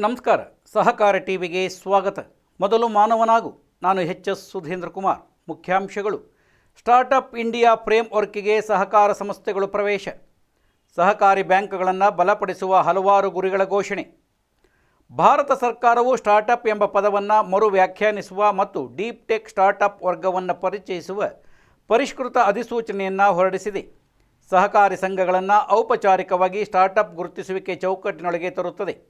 ನಮಸ್ಕಾರ. ಸಹಕಾರ ಟಿವಿಗೆ ಸ್ವಾಗತ. ಮೊದಲು ಮಾನವನಾಗು. ನಾನು ಎಚ್ ಎಸ್ ಸುಧೀಂದ್ರ ಕುಮಾರ್. ಮುಖ್ಯಾಂಶಗಳು. ಸ್ಟಾರ್ಟಪ್ ಇಂಡಿಯಾ ಫ್ರೇಮ್ ವರ್ಕ್ಗೆ ಸಹಕಾರ ಸಂಸ್ಥೆಗಳು ಪ್ರವೇಶ. ಸಹಕಾರಿ ಬ್ಯಾಂಕ್ಗಳನ್ನು ಬಲಪಡಿಸುವ ಹಲವಾರು ಗುರಿಗಳ ಘೋಷಣೆ. ಭಾರತ ಸರ್ಕಾರವು ಸ್ಟಾರ್ಟಪ್ ಎಂಬ ಪದವನ್ನು ಮರು ವ್ಯಾಖ್ಯಾನಿಸುವ ಮತ್ತು ಡೀಪ್ ಟೆಕ್ ಸ್ಟಾರ್ಟಪ್ ವರ್ಗವನ್ನು ಪರಿಚಯಿಸುವ ಪರಿಷ್ಕೃತ ಅಧಿಸೂಚನೆಯನ್ನು ಹೊರಡಿಸಿದೆ. ಸಹಕಾರಿ ಸಂಘಗಳನ್ನು ಔಪಚಾರಿಕವಾಗಿ ಸ್ಟಾರ್ಟಪ್ ಗುರುತಿಸುವಿಕೆ ಚೌಕಟ್ಟಿನೊಳಗೆ ತರುತ್ತದೆ.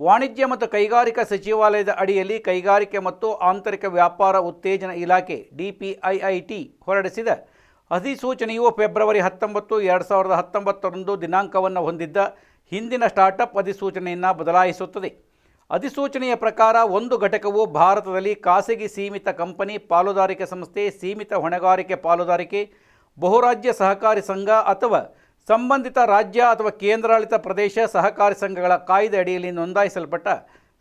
ವಾಣಿಜ್ಯ ಮತ್ತು ಕೈಗಾರಿಕಾ ಸಚಿವಾಲಯದ ಅಡಿಯಲ್ಲಿ ಕೈಗಾರಿಕೆ ಮತ್ತು ಆಂತರಿಕ ವ್ಯಾಪಾರ ಉತ್ತೇಜನ ಇಲಾಖೆ ಡಿಪಿಐಐಟಿ ಹೊರಡಿಸಿದ ಅಧಿಸೂಚನೆಯು ಫೆಬ್ರವರಿ ಹತ್ತೊಂಬತ್ತು, ಎರಡು ಸಾವಿರದ ಹತ್ತೊಂಬತ್ತರಂದು ದಿನಾಂಕವನ್ನು ಹೊಂದಿದ್ದ ಹಿಂದಿನ ಸ್ಟಾರ್ಟಪ್ ಅಧಿಸೂಚನೆಯನ್ನು ಬದಲಾಯಿಸುತ್ತದೆ. ಅಧಿಸೂಚನೆಯ ಪ್ರಕಾರ ಒಂದು ಘಟಕವು ಭಾರತದಲ್ಲಿ ಖಾಸಗಿ ಸೀಮಿತ ಕಂಪನಿ ಪಾಲುದಾರಿಕೆ ಸಂಸ್ಥೆ, ಸೀಮಿತ ಹೊಣೆಗಾರಿಕೆ ಪಾಲುದಾರಿಕೆ, ಬಹುರಾಜ್ಯ ಸಹಕಾರಿ ಸಂಘ ಅಥವಾ ಸಂಬಂಧಿತ ರಾಜ್ಯ ಅಥವಾ ಕೇಂದ್ರಾಡಳಿತ ಪ್ರದೇಶ ಸಹಕಾರಿ ಸಂಘಗಳ ಕಾಯ್ದೆ ಅಡಿಯಲ್ಲಿ ನೋಂದಾಯಿಸಲ್ಪಟ್ಟ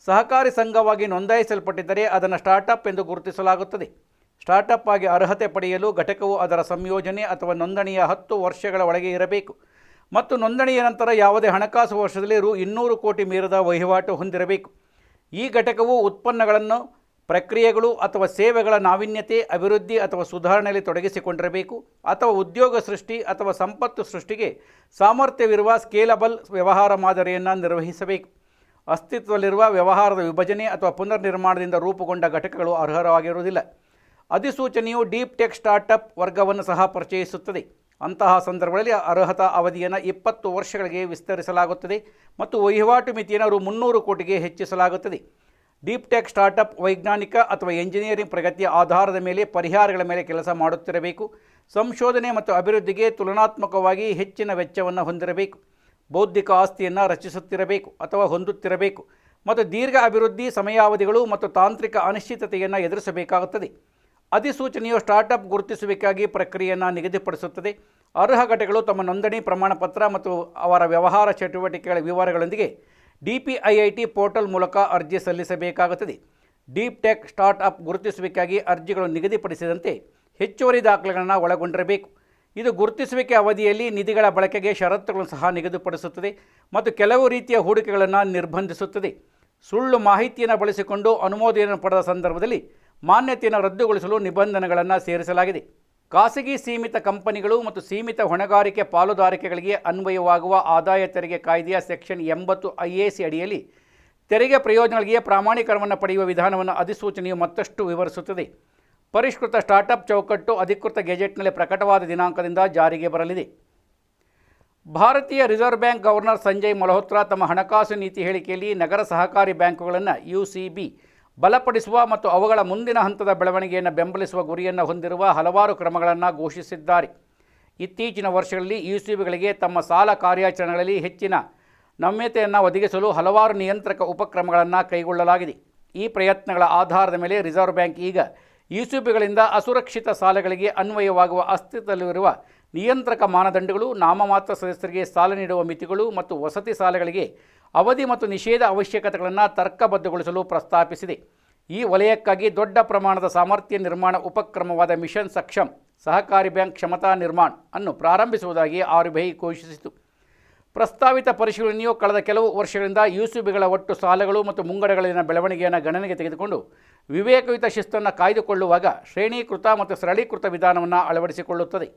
ಸಹಕಾರಿ ಸಂಘವಾಗಿ ನೋಂದಾಯಿಸಲ್ಪಟ್ಟಿದ್ದರೆ ಅದನ್ನು ಸ್ಟಾರ್ಟಪ್ ಎಂದು ಗುರುತಿಸಲಾಗುತ್ತದೆ. ಸ್ಟಾರ್ಟಪ್ ಆಗಿ ಅರ್ಹತೆ ಪಡೆಯಲು ಘಟಕವು ಅದರ ಸಂಯೋಜನೆ ಅಥವಾ ನೋಂದಣಿಯ ಹತ್ತು ವರ್ಷಗಳ ಒಳಗೆ ಇರಬೇಕು. ಮತ್ತು ನೋಂದಣಿಯ ನಂತರ ಯಾವುದೇ ಹಣಕಾಸು ವರ್ಷದಲ್ಲಿ ರು ಇನ್ನೂರು ಕೋಟಿ ಮೀರದ ವಹಿವಾಟು ಹೊಂದಿರಬೇಕು. ಈ ಘಟಕವು ಉತ್ಪನ್ನಗಳನ್ನು ಪ್ರಕ್ರಿಯೆಗಳು ಅಥವಾ ಸೇವೆಗಳ ನಾವೀನ್ಯತೆ, ಅಭಿವೃದ್ಧಿ ಅಥವಾ ಸುಧಾರಣೆಯಲ್ಲಿ ತೊಡಗಿಸಿಕೊಂಡಿರಬೇಕು. ಅಥವಾ ಉದ್ಯೋಗ ಸೃಷ್ಟಿ ಅಥವಾ ಸಂಪತ್ತು ಸೃಷ್ಟಿಗೆ ಸಾಮರ್ಥ್ಯವಿರುವ ಸ್ಕೇಲಬಲ್ ವ್ಯವಹಾರ ಮಾದರಿಯನ್ನು ನಿರ್ವಹಿಸಬೇಕು. ಅಸ್ತಿತ್ವದಲ್ಲಿರುವ ವ್ಯವಹಾರದ ವಿಭಜನೆ ಅಥವಾ ಪುನರ್ನಿರ್ಮಾಣದಿಂದ ರೂಪುಗೊಂಡ ಘಟಕಗಳು ಅರ್ಹರಾಗಿರುವುದಿಲ್ಲ. ಅಧಿಸೂಚನೆಯು ಡೀಪ್ ಟೆಕ್ ಸ್ಟಾರ್ಟಪ್ ವರ್ಗವನ್ನು ಸಹ ಪರಿಚಯಿಸುತ್ತದೆ. ಅಂತಹ ಸಂದರ್ಭಗಳಲ್ಲಿ ಅರ್ಹತಾ ಅವಧಿಯನ್ನು ಇಪ್ಪತ್ತು ವರ್ಷಗಳಿಗೆ ವಿಸ್ತರಿಸಲಾಗುತ್ತದೆ ಮತ್ತು ವಹಿವಾಟು ಮಿತಿಯನ್ನು ರು ಮುನ್ನೂರು ಕೋಟಿಗೆ ಹೆಚ್ಚಿಸಲಾಗುತ್ತದೆ. ಡೀಪ್ ಟೆಕ್ ಸ್ಟಾರ್ಟಪ್ ವೈಜ್ಞಾನಿಕ ಅಥವಾ ಎಂಜಿನಿಯರಿಂಗ್ ಪ್ರಗತಿಯ ಆಧಾರದ ಮೇಲೆ ಪರಿಹಾರಗಳ ಮೇಲೆ ಕೆಲಸ ಮಾಡುತ್ತಿರಬೇಕು. ಸಂಶೋಧನೆ ಮತ್ತು ಅಭಿವೃದ್ಧಿಗೆ ತುಲನಾತ್ಮಕವಾಗಿ ಹೆಚ್ಚಿನ ವೆಚ್ಚವನ್ನು ಹೊಂದಿರಬೇಕು. ಬೌದ್ಧಿಕ ಆಸ್ತಿಯನ್ನು ರಚಿಸುತ್ತಿರಬೇಕು ಅಥವಾ ಹೊಂದುತ್ತಿರಬೇಕು. ಮತ್ತು ದೀರ್ಘ ಅಭಿವೃದ್ಧಿ ಸಮಯಾವಧಿಗಳು ಮತ್ತು ತಾಂತ್ರಿಕ ಅನಿಶ್ಚಿತತೆಯನ್ನು ಎದುರಿಸಬೇಕಾಗುತ್ತದೆ. ಅಧಿಸೂಚನೆಯು ಸ್ಟಾರ್ಟಪ್ ಗುರುತಿಸುವಿಕೆಗಾಗಿ ಪ್ರಕ್ರಿಯೆಯನ್ನು ನಿಗದಿಪಡಿಸುತ್ತದೆ. ಅರ್ಹ ಘಟಕಗಳು ತಮ್ಮ ನೋಂದಣಿ ಪ್ರಮಾಣಪತ್ರ ಮತ್ತು ಅವರ ವ್ಯವಹಾರ ಚಟುವಟಿಕೆಗಳ ವಿವರಗಳೊಂದಿಗೆ ಡಿಪಿಐಐಟಿ ಪೋರ್ಟಲ್ ಮೂಲಕ ಅರ್ಜಿ ಸಲ್ಲಿಸಬೇಕಾಗುತ್ತದೆ. ಡೀಪ್ ಟೆಕ್ ಸ್ಟಾರ್ಟ್ಅಪ್ ಗುರುತಿಸುವಿಕೆಗಾಗಿ ಅರ್ಜಿಗಳು ನಿಗದಿಪಡಿಸಿದಂತೆ ಹೆಚ್ಚುವರಿ ದಾಖಲೆಗಳನ್ನು ಒಳಗೊಂಡಿರಬೇಕು. ಇದು ಗುರುತಿಸುವಿಕೆ ಅವಧಿಯಲ್ಲಿ ನಿಧಿಗಳ ಬಳಕೆಗೆ ಷರತ್ತುಗಳನ್ನು ಸಹ ನಿಗದಿಪಡಿಸುತ್ತದೆ ಮತ್ತು ಕೆಲವು ರೀತಿಯ ಹೂಡಿಕೆಗಳನ್ನು ನಿರ್ಬಂಧಿಸುತ್ತದೆ. ಸುಳ್ಳು ಮಾಹಿತಿಯನ್ನು ಬಳಸಿಕೊಂಡು ಅನುಮೋದನೆಯನ್ನು ಪಡೆದ ಸಂದರ್ಭದಲ್ಲಿ ಮಾನ್ಯತೆಯನ್ನು ರದ್ದುಗೊಳಿಸಲು ನಿಬಂಧನೆಗಳನ್ನು ಸೇರಿಸಲಾಗಿದೆ. ಖಾಸಗಿ ಸೀಮಿತ ಕಂಪನಿಗಳು ಮತ್ತು ಸೀಮಿತ ಹೊಣೆಗಾರಿಕೆ ಪಾಲುದಾರಿಕೆಗಳಿಗೆ ಅನ್ವಯವಾಗುವ ಆದಾಯ ತೆರಿಗೆ ಕಾಯ್ದೆಯ ಸೆಕ್ಷನ್ ಎಂಬತ್ತು ಐ ಎ ಸಿ ಅಡಿಯಲ್ಲಿ ತೆರಿಗೆ ಪ್ರಯೋಜನಗಳಿಗೆ ಪ್ರಾಮಾಣೀಕರಣವನ್ನು ಪಡೆಯುವ ವಿಧಾನವನ್ನು ಅಧಿಸೂಚನೆಯು ಮತ್ತಷ್ಟು ವಿವರಿಸುತ್ತದೆ. ಪರಿಷ್ಕೃತ ಸ್ಟಾರ್ಟಪ್ ಚೌಕಟ್ಟು ಅಧಿಕೃತ ಗೆಜೆಟ್ನಲ್ಲಿ ಪ್ರಕಟವಾದ ದಿನಾಂಕದಿಂದ ಜಾರಿಗೆ ಬರಲಿದೆ. ಭಾರತೀಯ reserve bank governor Sanjay Malhotra ತಮ್ಮ ಹಣಕಾಸು ನೀತಿ ಹೇಳಿಕೆಯಲ್ಲಿ ನಗರ ಸಹಕಾರಿ ಬ್ಯಾಂಕುಗಳನ್ನು ಯು ಸಿ ಬಿ ಬಲಪಡಿಸುವ ಮತ್ತು ಅವುಗಳ ಮುಂದಿನ ಹಂತದ ಬೆಳವಣಿಗೆಯನ್ನು ಬೆಂಬಲಿಸುವ ಗುರಿಯನ್ನು ಹೊಂದಿರುವ ಹಲವಾರು ಕ್ರಮಗಳನ್ನು ಘೋಷಿಸಿದ್ದಾರೆ. ಇತ್ತೀಚಿನ ವರ್ಷಗಳಲ್ಲಿ ಯು ಸಿ ಬಿಗಳಿಗೆ ತಮ್ಮ ಸಾಲ ಕಾರ್ಯಾಚರಣೆಗಳಲ್ಲಿ ಹೆಚ್ಚಿನ ನಮ್ಯತೆಯನ್ನು ಒದಗಿಸಲು ಹಲವಾರು ನಿಯಂತ್ರಕ ಉಪಕ್ರಮಗಳನ್ನು ಕೈಗೊಳ್ಳಲಾಗಿದೆ. ಈ ಪ್ರಯತ್ನಗಳ ಆಧಾರದ ಮೇಲೆ ರಿಸರ್ವ್ ಬ್ಯಾಂಕ್ ಈಗ ಯು ಸಿ ಅಸುರಕ್ಷಿತ ಸಾಲಗಳಿಗೆ ಅನ್ವಯವಾಗುವ ಅಸ್ತಿತ್ವದಲ್ಲಿರುವ ನಿಯಂತ್ರಕ ಮಾನದಂಡಗಳು, ನಾಮಮಾತ್ರ ಸದಸ್ಯರಿಗೆ ಸಾಲ ನೀಡುವ ಮಿತಿಗಳು ಮತ್ತು ವಸತಿ ಸಾಲಗಳಿಗೆ ಅವಧಿ ಮತ್ತು ನಿಷೇಧ ಅವಶ್ಯಕತೆಗಳನ್ನು ತರ್ಕಬದ್ಧಗೊಳಿಸಲು ಪ್ರಸ್ತಾಪಿಸಿದೆ. ಈ ವಲಯಕ್ಕಾಗಿ ದೊಡ್ಡ ಪ್ರಮಾಣದ ಸಾಮರ್ಥ್ಯ ನಿರ್ಮಾಣ ಉಪಕ್ರಮವಾದ ಮಿಷನ್ ಸಕ್ಷಮ್ ಸಹಕಾರಿ ಬ್ಯಾಂಕ್ ಕ್ಷಮತಾ ನಿರ್ಮಾಣ್ ಅನ್ನು ಪ್ರಾರಂಭಿಸುವುದಾಗಿ ಆರ್ಬಿಐ ಘೋಷಿಸಿತು. ಪ್ರಸ್ತಾವಿತ ಪರಿಶೀಲನೆಯು ಕಳೆದ ಕೆಲವು ವರ್ಷಗಳಿಂದ ಯುಸಿಬಿಗಳ ಒಟ್ಟು ಸಾಲಗಳು ಮತ್ತು ಮುಂಗಡಗಳಲ್ಲಿನ ಬೆಳವಣಿಗೆಯನ್ನು ಗಣನೆಗೆ ತೆಗೆದುಕೊಂಡು ವಿವೇಕಯುತ ಶಿಸ್ತನ್ನು ಕಾಯ್ದುಕೊಳ್ಳುವಾಗ ಶ್ರೇಣೀಕೃತ ಮತ್ತು ಸರಳೀಕೃತ ವಿಧಾನವನ್ನು ಅಳವಡಿಸಿಕೊಳ್ಳುತ್ತದೆ.